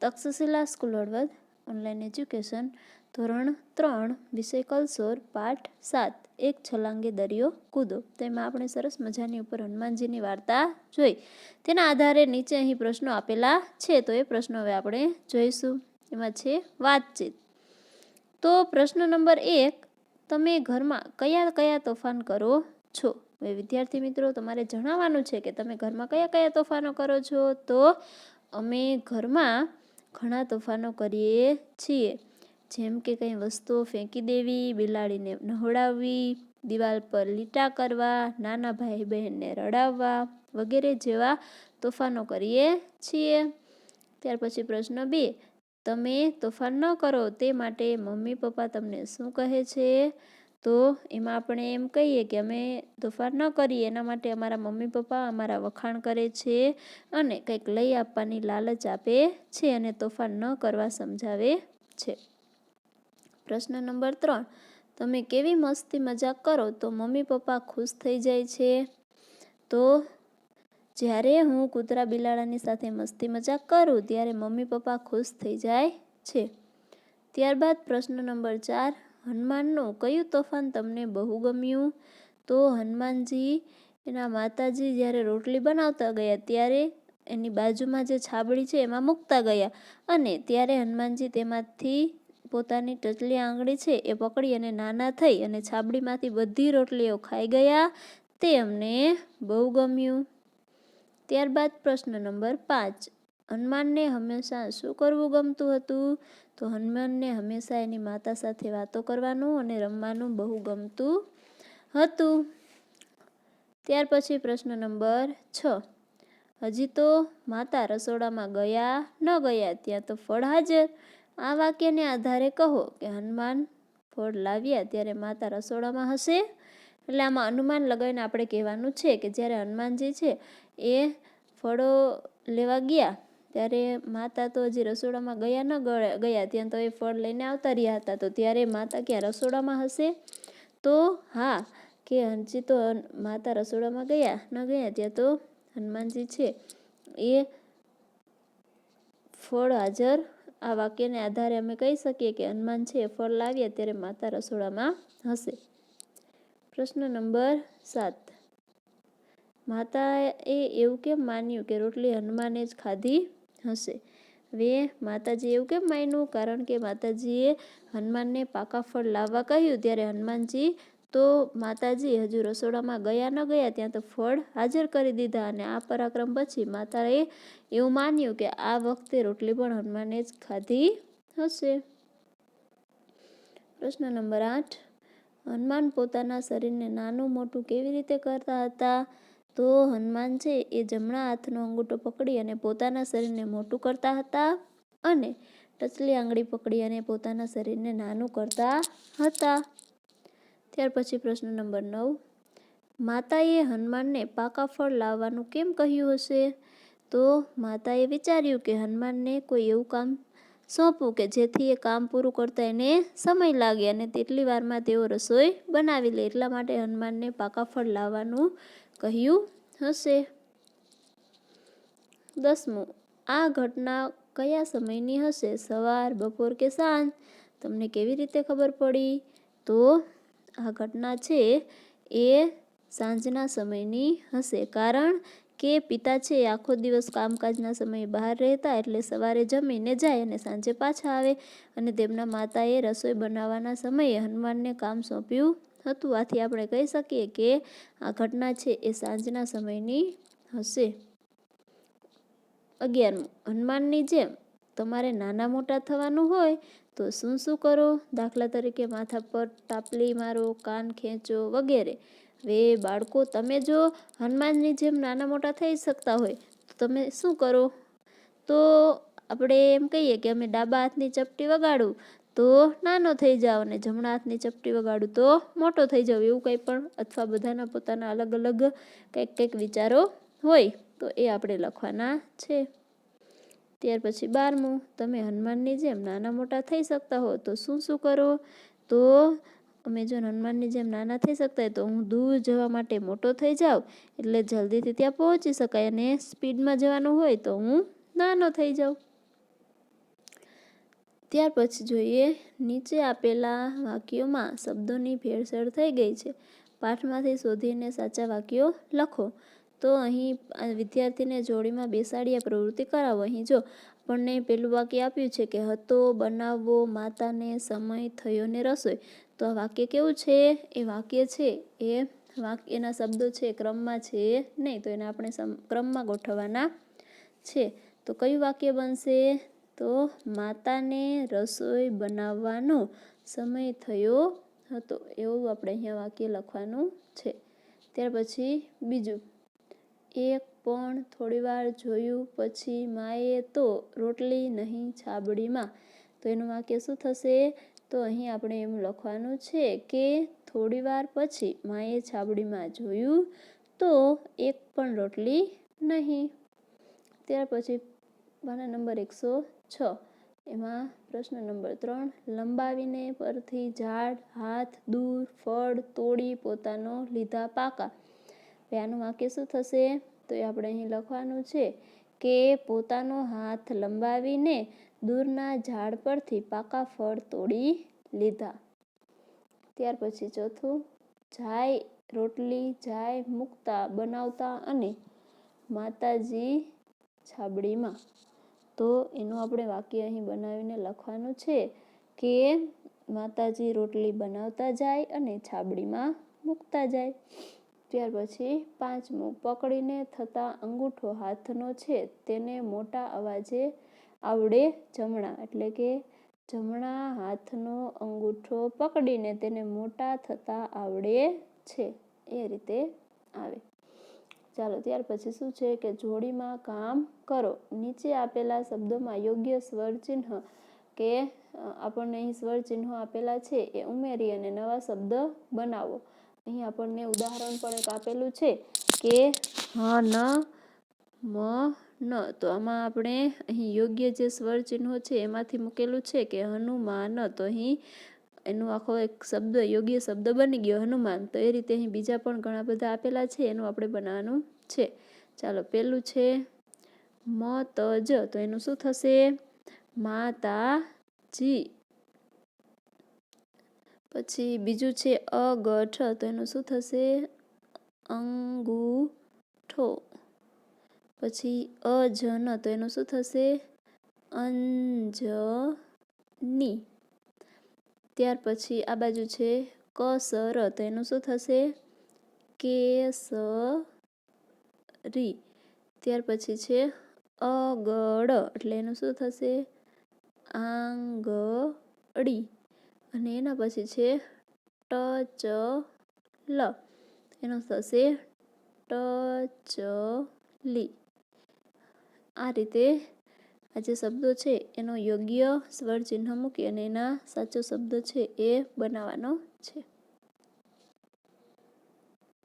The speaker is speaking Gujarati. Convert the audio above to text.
Takshashila school Halvad online education, ધોરણ ત્રણ વિષય કલસોર પાઠ સાત, એક છલાંગે દરિયો, કૂદો. તેમાં આપણે સરસ મજાની ઉપર હનુમાનજીની વાર્તા જોઈ. તેના આધારે નીચે અહીં પ્રશ્નો આપેલા છે, તો એ પ્રશ્નો હવે આપણે જોઈશું. એમાં છે વાતચીત. તો પ્રશ્ન નંબર એક, તમે ઘરમાં કયા કયા તોફાન કરો છો? હવે વિદ્યાર્થી મિત્રો, તમારે જણાવવાનું છે કે તમે ઘરમાં કયા કયા તોફાનો કરો છો? તો અમે ઘરમાં ઘણા તોફાનો કરીએ છીએ. જેમ કે કંઈ વસ્તુઓ ફેંકી દેવી, બિલાડીને નહોડાવવી દિવાલ પર લીટા કરવા, નાના ભાઈ બહેનને રડાવવા વગેરે જેવા તોફાનો કરીએ છીએ. ત્યાર પછી પ્રશ્ન બે, તમે તોફાન ન કરો તે માટે મમ્મી પપ્પા તમને શું કહે છે? તો એમાં આપણે એમ કહીએ કે અમે તોફાન ન કરીએ. એના માટે અમારા મમ્મી પપ્પા અમારા વખાણ કરે છે અને કંઈક લઈ આપવાની લાલચ આપે છે અને તોફાન ન કરવા સમજાવે છે. પ્રશ્ન નંબર ત્રણ. તમે કેવી મસ્તી મજાક કરો તો મમ્મી પપ્પા ખુશ થઈ જાય છે? તો જ્યારે હું કૂતરા બિલાડાની સાથે મસ્તી મજાક કરું ત્યારે મમ્મી પપ્પા ખુશ થઈ જાય છે. ત્યારબાદ પ્રશ્ન નંબર ચાર. હનુમાનનું કયું તોફાન તમને બહુ ગમ્યું? તો હનુમાનજી, એના માતાજી જ્યારે રોટલી બનાવતા ગયા ત્યારે એની બાજુમાં જે છાબડી છે એમાં મૂકતા ગયા અને ત્યારે હનુમાનજી તેમાંથી પોતાની ટચલી આંગળી છે એ પકડી અને નાના થઈ અને છાબડીમાંથી બધી રોટલીઓ ખાઈ ગયા. તે અમને બહુ ગમ્યું. ત્યારબાદ પ્રશ્ન નંબર પાંચ. હનુમાનને હંમેશા શું કરવું ગમતું હતું? તો હનુમાનને હંમેશા એની માતા સાથે વાતો કરવાનું અને રમવાનું બહુ ગમતું હતું. ત્યાર પછી પ્રશ્ન નંબર છ. હજી તો માતા રસોડામાં ગયા ન ગયા ત્યાં તો ફળ હાજર. આ વાક્યને આધારે કહો કે હનુમાન ફળ લાવ્યા ત્યારે માતા રસોડામાં હશે? એટલે આમાં અનુમાન લગાવીને આપણે કહેવાનું છે કે જ્યારે હનુમાનજી છે એ ફળો લેવા ગયા ત્યારે માતા તો હજી રસોડામાં ગયા ન ગયા, ત્યાં તો એ ફળ લઈને આવતા રહ્યા હતા. તો ત્યારે માતા ક્યાં, રસોડામાં હશે? તો હા, કે હજી તો માતા રસોડામાં ગયા, ન ગયા, ત્યાં તો હનુમાનજી છે. એ ફળ હાજર, આ વાક્યને આધારે અમે કહી શકીએ કે હનુમાન છે ફળ લાવ્યા ત્યારે માતા રસોડામાં હશે. પ્રશ્ન નંબર સાત. માતાએ એવું કેમ માન્યું કે રોટલી હનુમાને જ ખાધી? હશે. હવે માતાજી એવું કેમ માન્યું? કારણ કે માતાજીએ હનુમાનને પાકા ફળ લાવવા કહ્યું. ત્યારે હનુમાનજી તો માતાજી હજુ રસોડામાં ગયા ન ગયા, ત્યાં તો ફળ હાજર કરી દીધા અને આ પરાક્રમ પછી માતાએ એવું માન્યું કે આ વખતે રોટલી પણ હનુમાને જ ખાધી હશે. પ્રશ્ન નંબર આઠ. હનુમાન પોતાના શરીરને નાનું મોટું કેવી રીતે કરતા હતા? તો હનુમાન છે એ જમણા હાથનો અંગૂઠો પકડી અને પોતાના શરીરને મોટું કરતા હતા અને ટચલી આંગળી પકડી અને પોતાના શરીરને નાનું કરતા હતા. ત્યાર પછી પ્રશ્ન નંબર નવ. માતાએ હનુમાનને પાકા ફળ લાવવાનું કેમ કહ્યું હશે? તો માતાએ વિચાર્યું કે હનુમાનને કોઈ એવું કામ સોંપવું કે જેથી એ કામ પૂરું કરતા એને સમય લાગે અને તેટલી વારમાં તેઓ રસોઈ બનાવી લે. એટલા માટે હનુમાનને પાકા ફળ લાવવાનું કહ્યું હશે. દસમું, આ ઘટના કયા સમયની હશે? સવાર, બપોર કે સાંજ? તમને કેવી રીતે ખબર પડી? તો આ ઘટના છે એ સાંજના સમયની હશે કારણ કે પિતા છે, આખો દિવસ કામકાજના સમયે બહાર રહેતા એટલે સવારે જમીને જાય અને સાંજે પાછા આવે અને તેમના માતાએ રસોઈ બનાવવાના સમયે હનુમાનને કામ સોંપ્યું હતું. આથી આપણે કહી શકીએ કે આ ઘટના છે એ સાંજના સમયની હશે. અગિયારમું, હનુમાનની જેમ તમારે નાના મોટા થવાનું હોય તો શું શું કરો? દાખલા તરીકે માથા પર ટાપલી મારો, કાન ખેંચો વગેરે. હવે બાળકો, તમે જો હનુમાનની જેમ નાના મોટા થઈ શકતા હોય તો તમે શું કરો? તો આપણે એમ કહીએ કે અમે ડાબા હાથની ચપટી વગાડું. તો નાનો થઈ જાઓ અને જમણા હાથની ચપટી વગાડું તો મોટો થઈ જાવ એવું કંઈ પણ અથવા બધાના પોતાના અલગ અલગ કંઈક કંઈક વિચારો હોય તો એ આપણે લખવાના છે. ત્યાર પછી બારમું, તમે હનુમાનની જેમ નાના મોટા થઈ શકતા હો તો શું શું કરો? તો અમે જો હનુમાનની જેમ નાના થઈ શકતા હોય તો હું દૂર જવા માટે મોટો થઈ જાઉં એટલે જલ્દીથી ત્યાં પહોંચી શકાય અને સ્પીડમાં જવાનું હોય તો હું નાનો થઈ જાઉં. ત્યાર પછી જોઈએ, નીચે આપેલા વાક્યોમાં શબ્દોની ભેળસેળ થઈ ગઈ છે. પાઠમાંથી શોધીને સાચા વાક્યો લખો. તો અહીં વિદ્યાર્થીને જોડીમાં બેસાડી આ પ્રવૃત્તિ કરાવો. અહીં જો, આપણને પેલું વાક્ય આપ્યું છે કે, હતો બનાવવો માતાને સમય થયો ને રસોઈ. તો આ વાક્ય કેવું છે? એ વાક્ય છે, એ વાક્ય એના શબ્દો છે, ક્રમમાં છે નહીં. તો એને આપણે ક્રમમાં ગોઠવવાના છે. તો કયું વાક્ય બનશે? તો માતાને રસોઈ બનાવવાનો સમય થયો હતો. એવું આપણે અહીંયા વાક્ય લખવાનું છે. ત્યાર પછી બીજું. એક પણ થોડીવાર જોયું પછી માએ તો રોટલી નહીં છાબડીમાં. તો એનું વાક્ય શું થશે? તો અહીં આપણે એમ લખવાનું છે કે થોડીવાર પછી માએ છાબડીમાં જોયું તો એક પણ રોટલી નહીં. ત્યાર પછી પાના નંબર એકસો છ. એમાં પ્રશ્ન નંબર ત્રણ, લંબાવીને પરથી ઝાડ, હાથ, દૂર, ફળ, તોડી પોતાનો લીધા પાકા. હવે આનું વાક્ય શું થશે? તો એ આપણે અહીં લખવાનું છે કે પોતાનો હાથ લંબાવીને દૂરના ઝાડ પરથી પાકા ફળ તોડી લીધા. ત્યાર પછી ચોથું, જાય રોટલી, જાય મૂકતા બનાવતા અને માતાજી છાબડીમાં. તો એનું આપણે વાક્ય અહીં બનાવીને લખવાનું છે કે માતાજી રોટલી બનાવતા જાય અને છાબડીમાં મૂકતા જાય. ત્યાર પછી પાંચમું પકડીને થતા અંગૂઠો હાથનો છે તેને મોટા અવાજે આવડે જમણા એટલે કે જમણા હાથનો અંગૂઠો પકડીને તેને મોટા થતા આવડે છે. એ રીતે આવે. ચાલો ત્યાર પછી શું છે કે જોડીમાં કામ કરો. નીચે આપેલા શબ્દોમાં યોગ્ય સ્વર ચિહ્ન કે આપણને અહીં સ્વર ચિહ્નો આપેલા છે એ ઉમેરી અને નવા શબ્દ બનાવો. અહીં આપણને ઉદાહરણ પણ એક આપેલું છે કે હ ન મ, ન. તો આમાં આપણે અહીં યોગ્ય જે સ્વર ચિહ્નો છે એમાંથી મૂકેલું છે કે હનુમાન. તો અહીં એનો આખો એક શબ્દ, યોગ્ય શબ્દ બની ગયો, હનુમાન. તો એ રીતે અહીં બીજા પણ ઘણા બધા આપેલા છે, એનું આપણે બનાવવાનું છે. ચાલો, પેલું છે મ, ત તો એનું શું થશે? માતાજી. પછી બીજું છે અગઠ. તો એનું શું થશે? અંગૂઠો. પછી અજન. તો એનું શું થશે? અંજની. ત્યાર પછી આ બાજુ છે કસર તો એનું શું થશે? કેસરી ત્યાર પછી છે અગળ એટલે એનું શું થશે? આંગળી અને એના પછી છે ટચલ એનું થશે ટચલી આ રીતે આ જે શબ્દો છે, એનો યોગ્ય સ્વર ચિહ્ન મૂકી અને એના સાચો શબ્દ છે, એ બનાવવાનો છે.